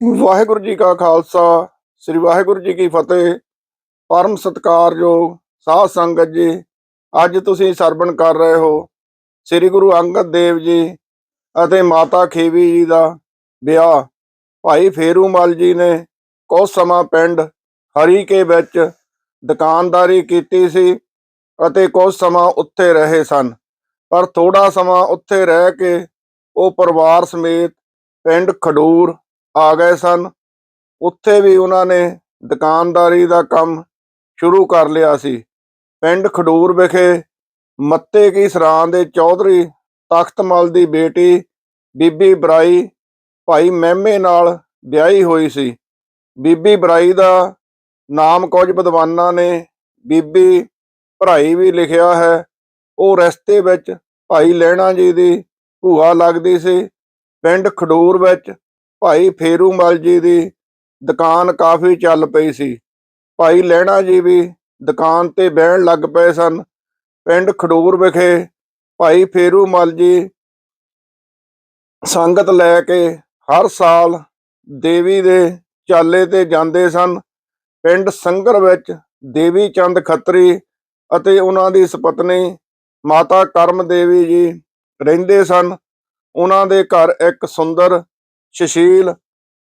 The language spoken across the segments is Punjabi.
ਵਾਹਿਗੁਰੂ ਜੀ ਕਾ ਖਾਲਸਾ, ਸ੍ਰੀ ਵਾਹਿਗੁਰੂ ਜੀ ਕੀ ਫਤਿਹ। ਪਰਮ ਸਤਿਕਾਰਯੋਗ ਸਾਧ ਸੰਗਤ ਜੀ, ਅੱਜ ਤੁਸੀਂ ਸਰਵਣ ਕਰ ਰਹੇ ਹੋ ਸ੍ਰੀ ਗੁਰੂ ਅੰਗਦ ਦੇਵ ਜੀ ਅਤੇ ਮਾਤਾ ਖੇਵੀ ਜੀ ਦਾ ਵਿਆਹ। ਭਾਈ ਫੇਰੂਮਲ ਜੀ ਨੇ ਕੁਝ ਸਮਾਂ ਪਿੰਡ ਹਰੀ ਕੇ ਵਿੱਚ ਦੁਕਾਨਦਾਰੀ ਕੀਤੀ ਸੀ ਅਤੇ ਕੁਝ ਸਮਾਂ ਉੱਥੇ ਰਹੇ ਸਨ। ਪਰ ਥੋੜਾ ਸਮਾਂ ਉੱਥੇ ਰਹਿ ਕੇ ਉਹ ਪਰਿਵਾਰ ਸਮੇਤ ਪਿੰਡ ਖਡੂਰ ਆ ਗਏ ਸਨ। ਉੱਥੇ ਵੀ ਉਹਨਾਂ ਨੇ ਦੁਕਾਨਦਾਰੀ ਦਾ ਕੰਮ ਸ਼ੁਰੂ ਕਰ ਲਿਆ ਸੀ। ਪਿੰਡ ਖਡੂਰ ਵਿਖੇ ਮੱਤੇ ਕੀ ਸਰਾਂ ਦੇ ਚੌਧਰੀ ਤਖਤਮਲ ਦੀ ਬੇਟੀ ਬੀਬੀ ਬਰਾਈ ਭਾਈ ਮਹਿਮੇ ਨਾਲ ਵਿਆਹੀ ਹੋਈ ਸੀ। ਬੀਬੀ ਬਰਾਈ ਦਾ ਨਾਮ ਕੁਝ ਵਿਦਵਾਨਾਂ ਨੇ ਬੀਬੀ ਭਰਾਈ ਵੀ ਲਿਖਿਆ ਹੈ। ਉਹ ਰਸਤੇ ਵਿੱਚ ਭਾਈ ਲਹਿਣਾ ਜੀ ਦੀ ਭੂਆ ਲੱਗਦੀ ਸੀ। ਪਿੰਡ ਖਡੂਰ ਵਿੱਚ ਭਾਈ ਫੇਰੂਮਲ ਜੀ ਦੀ ਦੁਕਾਨ ਕਾਫੀ ਚੱਲ ਪਈ ਸੀ। ਭਾਈ ਲਹਿਣਾ ਜੀ ਵੀ ਦੁਕਾਨ ਤੇ ਬਹਿਣ ਲੱਗ ਪਏ ਸਨ। ਪਿੰਡ ਖਡੂਰ ਵਿਖੇ ਭਾਈ ਫੇਰੂਮਲ ਜੀ ਸੰਗਤ ਲੈ ਕੇ ਹਰ ਸਾਲ ਦੇਵੀ ਦੇ ਚਾਲੇ ਤੇ ਜਾਂਦੇ ਸਨ। ਪਿੰਡ ਸੰਗਰ ਵਿੱਚ ਦੇਵੀ ਚੰਦ ਖੱਤਰੀ ਅਤੇ ਉਹਨਾਂ ਦੀ ਸੁਪਤਨੀ ਮਾਤਾ ਕਰਮ ਦੇਵੀ ਜੀ ਰਹਿੰਦੇ ਸਨ। ਉਹਨਾਂ ਦੇ ਘਰ ਇੱਕ ਸੁੰਦਰ ਸੁਸ਼ੀਲ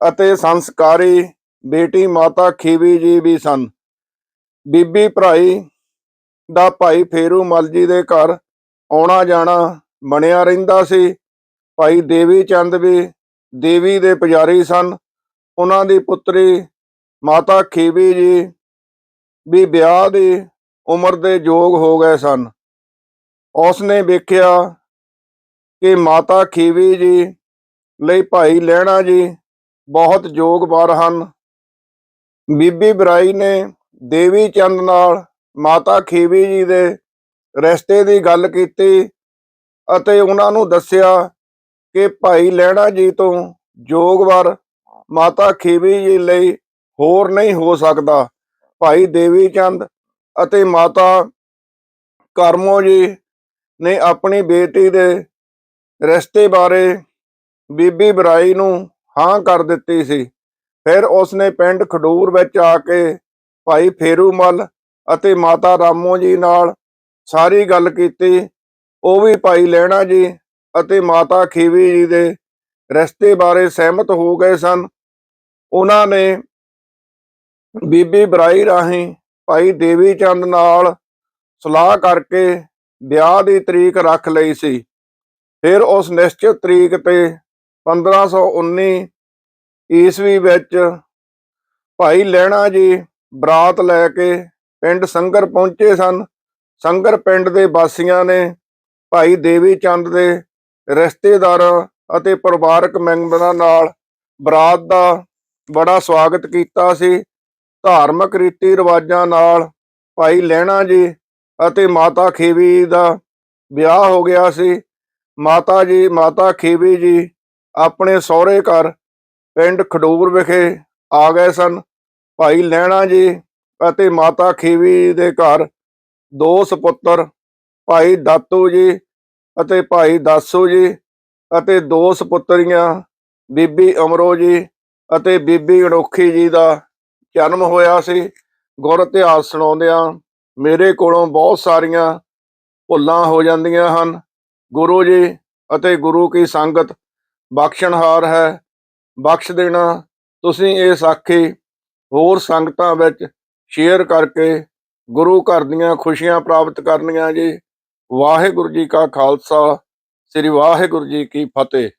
ਅਤੇ ਸੰਸਕਾਰੀ ਬੇਟੀ ਮਾਤਾ ਖੀਵੀ ਜੀ ਵੀ ਸਨ। ਬੀਬੀ ਭਰਾਈ ਦਾ ਭਾਈ ਫੇਰੂ ਮਲ ਜੀ ਦੇ ਘਰ ਆਉਣਾ ਜਾਣਾ ਬਣਿਆ ਰਹਿੰਦਾ ਸੀ। ਭਾਈ ਦੇਵੀ ਚੰਦ ਵੀ ਦੇਵੀ ਦੇ ਪੁਜਾਰੀ ਸਨ। ਉਹਨਾਂ ਦੀ ਪੁੱਤਰੀ ਮਾਤਾ ਖੀਵੀ ਜੀ ਵੀ ਵਿਆਹ ਦੀ ਉਮਰ ਦੇ ਯੋਗ ਹੋ ਗਏ ਸਨ। ਉਸ ਨੇ ਵੇਖਿਆ ਕਿ ਮਾਤਾ ਖੀਵੀ ਜੀ ਲਈ ਭਾਈ ਲਹਿਣਾ ਜੀ ਬਹੁਤ ਯੋਗਵਾਰ ਹਨ। ਬੀਬੀ ਬਰਾਈ ਨੇ ਦੇਵੀ ਚੰਦ ਨਾਲ ਮਾਤਾ ਖੀਵੀ ਜੀ ਦੇ ਰਿਸ਼ਤੇ ਦੀ ਗੱਲ ਕੀਤੀ ਅਤੇ ਉਹਨਾਂ ਨੂੰ ਦੱਸਿਆ ਕਿ ਭਾਈ ਲਹਿਣਾ ਜੀ ਤੋਂ ਯੋਗਵਾਰ ਮਾਤਾ ਖੀਵੀ ਜੀ ਲਈ ਹੋਰ ਨਹੀਂ ਹੋ ਸਕਦਾ। ਭਾਈ ਦੇਵੀ ਚੰਦ ਅਤੇ ਮਾਤਾ ਕਰਮੋ ਜੀ ਨੇ ਆਪਣੀ ਬੇਟੀ ਦੇ ਰਿਸ਼ਤੇ ਬਾਰੇ ਬੀਬੀ ਬਰਾਈ ਨੂੰ ਹਾਂ ਕਰ ਦਿੱਤੀ ਸੀ। ਫਿਰ ਉਸਨੇ ਪਿੰਡ ਖਡੂਰ ਵਿੱਚ ਆ ਕੇ ਭਾਈ ਫੇਰੂਮਲ ਅਤੇ ਮਾਤਾ ਰਾਮੋ ਜੀ ਨਾਲ ਸਾਰੀ ਗੱਲ ਕੀਤੀ। ਉਹ ਵੀ ਭਾਈ ਲੈਣਾ ਜੀ ਅਤੇ ਮਾਤਾ ਖੀਵੀ ਜੀ ਦੇ ਰਿਸ਼ਤੇ ਬਾਰੇ ਸਹਿਮਤ ਹੋ ਗਏ ਸਨ। ਉਹਨਾਂ ਨੇ ਬੀਬੀ ਬਰਾਈ ਰਾਹੀਂ ਭਾਈ ਦੇਵੀ ਚੰਦ ਨਾਲ ਸਲਾਹ ਕਰਕੇ ਵਿਆਹ ਦੀ ਤਰੀਕ ਰੱਖ ਲਈ ਸੀ। ਫਿਰ ਉਸ ਨਿਸ਼ਚਿਤ ਤਰੀਕ ਤੇ 1519 ਈਸਵੀ ਵਿੱਚ ਭਾਈ ਲਹਿਣਾ ਜੀ ਬਰਾਤ ਲੈ ਕੇ ਪਿੰਡ ਸੰਗਰ ਪਹੁੰਚੇ ਸਨ। ਸੰਗਰ ਪਿੰਡ ਦੇ ਵਾਸੀਆਂ ਨੇ ਭਾਈ ਦੇਵੀ ਚੰਦ ਦੇ ਰਿਸ਼ਤੇਦਾਰਾਂ ਅਤੇ ਪਰਿਵਾਰਕ ਮੈਂਬਰਾਂ ਨਾਲ ਬਰਾਤ ਦਾ ਬੜਾ ਸਵਾਗਤ ਕੀਤਾ ਸੀ। ਧਾਰਮਿਕ ਰੀਤੀ ਰਿਵਾਜਾਂ ਨਾਲ ਭਾਈ ਲਹਿਣਾ ਜੀ ਅਤੇ ਮਾਤਾ ਖੇਵੀ ਦਾ ਵਿਆਹ ਹੋ ਗਿਆ ਸੀ। ਮਾਤਾ ਜੀ, ਮਾਤਾ ਖੇਵੀ ਜੀ ਆਪਣੇ ਸਹੁਰੇ ਘਰ ਪਿੰਡ ਖਡੂਰ ਵਿਖੇ ਆ ਗਏ ਸਨ। ਭਾਈ ਲਹਿਣਾ ਜੀ ਅਤੇ ਮਾਤਾ ਖੀਵੀ ਦੇ ਘਰ ਦੋ ਸੁਪੁੱਤਰ ਭਾਈ ਦਾਤੂ ਜੀ ਅਤੇ ਭਾਈ ਦਾਸੂ ਜੀ ਅਤੇ ਦੋ ਸੁਪੁੱਤਰੀਆਂ ਬੀਬੀ ਅਮਰੋ ਜੀ ਅਤੇ ਬੀਬੀ ਅਨੋਖੀ ਜੀ ਦਾ ਜਨਮ ਹੋਇਆ ਸੀ। ਗੁਰ ਇਤਿਹਾਸ ਸੁਣਾਉਂਦਿਆਂ ਮੇਰੇ ਕੋਲੋਂ ਬਹੁਤ ਸਾਰੀਆਂ ਭੁੱਲਾਂ ਹੋ ਜਾਂਦੀਆਂ ਹਨ। ਗੁਰੂ ਜੀ ਅਤੇ ਗੁਰੂ ਕੀ ਸੰਗਤ ਬਖਸ਼ਣਹਾਰ ਹੈ, ਬਖਸ਼ ਦੇਣਾ। ਤੁਸੀਂ ਇਹ ਸਾਖੀ ਹੋਰ ਸੰਗਤਾਂ ਵਿੱਚ ਸ਼ੇਅਰ ਕਰਕੇ ਗੁਰੂ ਘਰ ਦੀਆਂ ਖੁਸ਼ੀਆਂ ਪ੍ਰਾਪਤ ਕਰਨੀਆਂ ਜੀ। ਵਾਹਿਗੁਰੂ ਜੀ ਕਾ ਖਾਲਸਾ, ਸ੍ਰੀ ਵਾਹਿਗੁਰੂ ਜੀ ਕੀ ਫਤਿਹ।